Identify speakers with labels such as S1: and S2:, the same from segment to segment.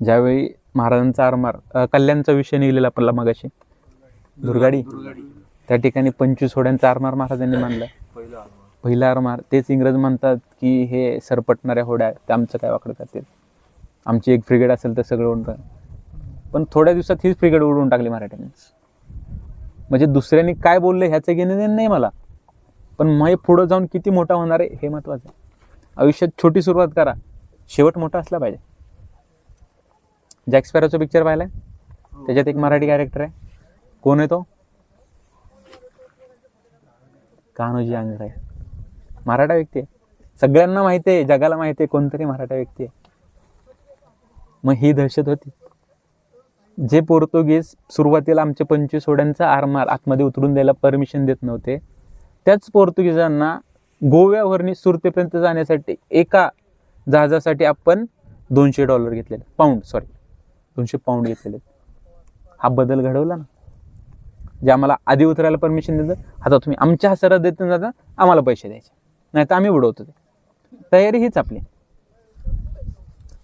S1: ज्यावेळी महाराजांचा आरमार कल्याणचा विषय निघलेला आपल्याला मगाशी. दुर्गाडी. त्या ठिकाणी पंचवीस होड्यांचा आरमार महाराजांनी मानला. पहिला आरमार तेच इंग्रज म्हणतात की हे सरपटणाऱ्या होड्या आहेत, ते आमचं काय वाकडं करतील? आमची एक फ्रिगेड असेल तर सगळं उडून पण थोड्या दिवसात हीच फ्रिगेड उडवून टाकली मराठ्यांनी. म्हणजे दुसऱ्यांनी काय बोललं ह्याचं घेणं देणं नाही मला. पण मग पुढं जाऊन किती मोठा होणार आहे हे महत्वाचं आहे. आयुष्यात छोटी सुरुवात करा. शेवट मोठा असला पाहिजे. जॅक स्पॅरोचा पिक्चर पाहिलाय? त्याच्यात एक मराठी कॅरेक्टर आहे. कोण आहे तो? कान्होजी आंग्रे. मराठा व्यक्ती आहे. सगळ्यांना माहिती आहे जगाला माहिती आहे कोणतरी मराठा व्यक्ती आहे. मग ही दहशत होती. जे पोर्तुगीज सुरुवातीला आमच्या पंचवीस होड्यांचा आरमार आतमध्ये उतरून द्यायला परमिशन देत नव्हते त्याच पोर्तुगीजांना गोव्यावरनी सुरतेपर्यंत जाण्यासाठी एका जहाजासाठी आपण दोनशे डॉलर घेतलेले. पाऊंड सॉरी दोनशे पाऊंड घेतलेले हा बदल घडवला ना. जे आम्हाला आधी उतरायला परमिशन देतं आता तुम्ही आमच्या हसरात देत जाता आम्हाला पैसे द्यायचे. नाही तर आम्ही उडवतो ते. तयारी हीच आपली.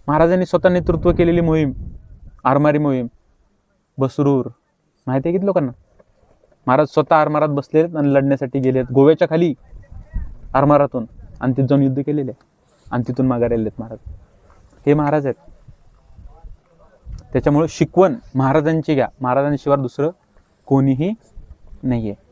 S1: महाराजांनी स्वतः नेतृत्व केलेली मोहीम आरमारी मोहीम बसरूर माहिती आहे किती लोकांना? महाराज स्वतः आरमारात बसलेत आणि लढण्यासाठी गेलेत गोव्याच्या खाली आरमारातून आणि तिथं जाऊन युद्ध केलेले आणि तिथून माघार आलेत महाराज. हे महाराज आहेत. त्याच्यामुळं शिकवण महाराजांची घ्या. महाराजांशिवाय दुसरं कोणीही नाही आहे